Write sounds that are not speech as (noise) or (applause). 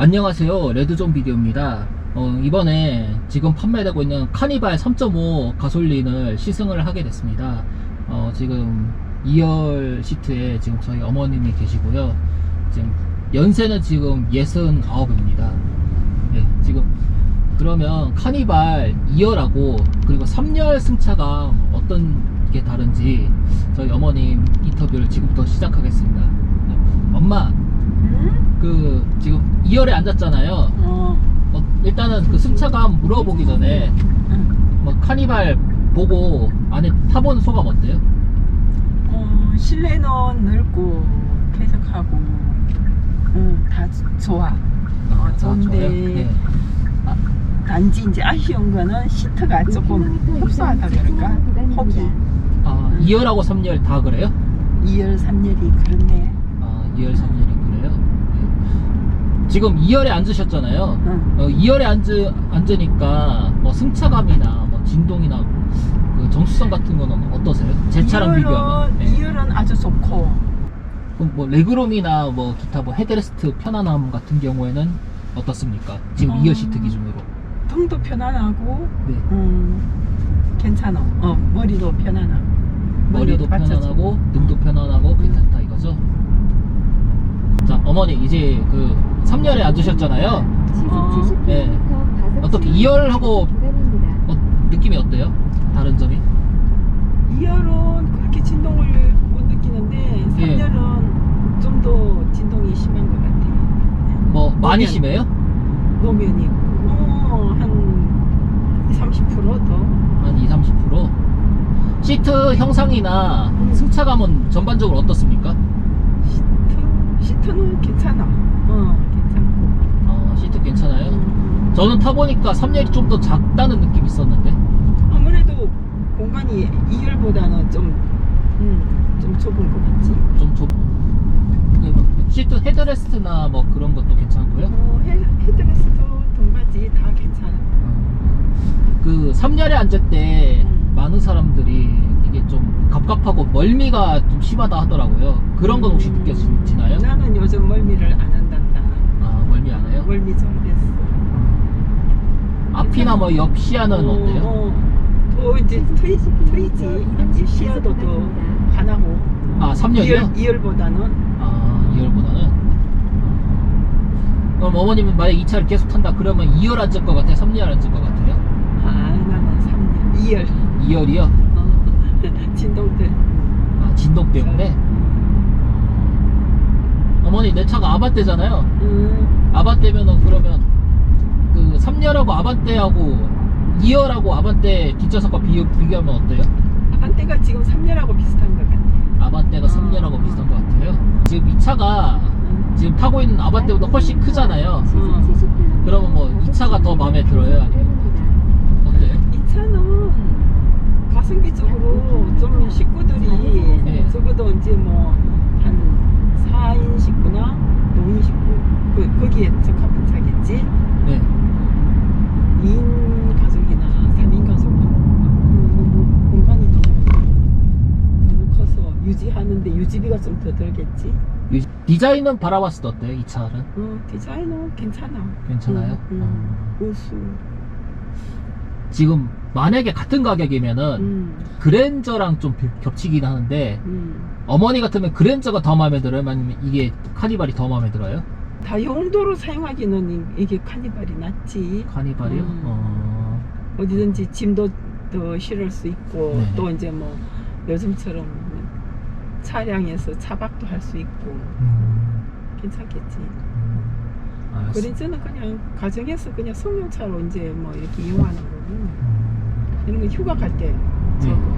안녕하세요. 레드존 비디오입니다. 어, 이번에 지금 판매되고 있는 카니발 3.5 가솔린을 시승을 하게 됐습니다. 어, 지금 2열 시트에 지금 저희 어머님이 계시고요. 지금 연세는 지금 69입니다. 네, 지금 그러면 카니발 2열하고 그리고 3열 승차가 어떤 게 다른지 저희 어머님 인터뷰를 지금부터 시작하겠습니다. 네, 엄마. 응? 그 지금 2열에 앉았잖아요. 어. 어, 일단은 그 승차감 물어보기 전에 응. 뭐 카니발 보고 안에 타본 소감 어때요? 어, 실내는 넓고 쾌적하고 응, 다 좋아. 어, 좋은데 네. 아, 단지 이제 아쉬운 거는 시트가 조금 흡사하다 그럴까? 폭이 아 2열하고 3열 다 그래요? 2열 3열이 그렇네. 아 2열 3열이 그래요? 네. 지금 2열에 앉으셨잖아요. 응. 어, 2열에 앉으, 앉으니까 뭐 승차감이나 뭐 진동이나 그 정수성 같은 거는 어떠세요? 제 차랑 비교하면? 네. 2열은 아주 좋고 그럼 뭐 레그룸이나 뭐 기타 뭐 헤드레스트 편안함 같은 경우에는 어떻습니까? 지금 어. 2열 시트 기준으로. 등도 편안하고 네. 음, 괜찮아. 어, 머리도 편안하고 머리도 받쳐주고. 편안하고 등도 편안하고 괜찮다 이거죠. 자 어머니 이제 그 3열에 앉으셨잖아요. 어. 네. 어떻게 2열하고 어, 느낌이 어때요? 다른 점이? 2열은 그렇게 진동을 못 느끼는데 예. 3열은 좀 더 진동이 심한 것 같아. 뭐 많이 노면. 심해요? 노면이 어, 한 30%더. 한 2, 30%? 시트 형상이나 음. 승차감은 전반적으로 어떻습니까? 시트 시트는 괜찮아. 어, 어, 시트 괜찮아요? 음, 저는 타보니까 3열이 좀 더 작다는 느낌이 있었는데 아무래도 공간이 2열보다는 좀 음, 좀 좁은 것 같지. 좀 좁... 네, 뭐 시트 헤드레스트나 뭐 그런 것도 괜찮고요 어, 헤, 헤드레스트 등받이 다 괜찮아. 그 3열에 앉을 때 음. 많은 사람들이 이게 좀 갑갑하고 멀미가 좀 심하다 하더라고요 그런 건 혹시 음. 느껴지나요? 나는 요즘 멀미를 안 한단다. 아 멀미 안 해요? 멀미 좀 됐어. 앞이나 뭐옆 시야는 어때요? 어, 더 이제 트이, 트이지. 이제 시야도 더 환하고. 아 3열이요? 2열, 2열보다는 아 2열보다는 그럼 어머님은 만약 이 차를 계속 탄다 그러면 2열 앉을 것 같아요? 3열 앉을 것 같아요? 아 나는 3열, 2열. 2열이요? 어, (laughs) 진동들. 아 진동 때문에? 어머니 내 차가 아반떼잖아요 음, 아반떼면은 그러면 그 3열하고 아반떼하고 2열하고 아반떼 뒷좌석과 비, 비교하면 어때요? 아반떼가 지금 3열하고 비슷한 것 같아. 아반떼가 3열하고 비슷한 것 같아요 지금 이 차가 음. 지금 타고 있는 아반떼보다 훨씬 크잖아요 음. 그러면 뭐 이 차가 더 마음에 들어요? 아니면 어때요? 이 차는 가성비 쪽으로 좀 식구들이 네. 적어도 이제 뭐 한 4인 식구나 5인 식구 그, 거기에 적합한 차겠지 네 2인 가족이나 3인 가족은 뭐, 뭐, 공간이 너무 너무 커서 유지하는데 유지비가 좀 더 들겠지 이- 디자인은 바라봤을 때 어때요? 이 차는? 어, 디자인은 괜찮아 괜찮아요? 음, 음. 우수 지금 만약에 같은 가격이면은 음, 그랜저랑 좀 겹- 겹치긴 하는데 음. 어머니 같으면 그랜저가 더 마음에 들어요? 아니면 이게 카니발이 더 마음에 들어요? 다 용도로 사용하기는 이- 이게 카니발이 낫지 카니발이요? 음. 어... 어디든지 짐도 더 실을 수 있고 네네. 또 이제 뭐 요즘처럼 차량에서 차박도 할 수 있고 음... 괜찮겠지. 음... 알았어. 그린저는 그냥 가정에서 그냥 승용차로 이제 뭐 이렇게 이용하는 거고 음... 이런 거 휴가 갈때 네. 것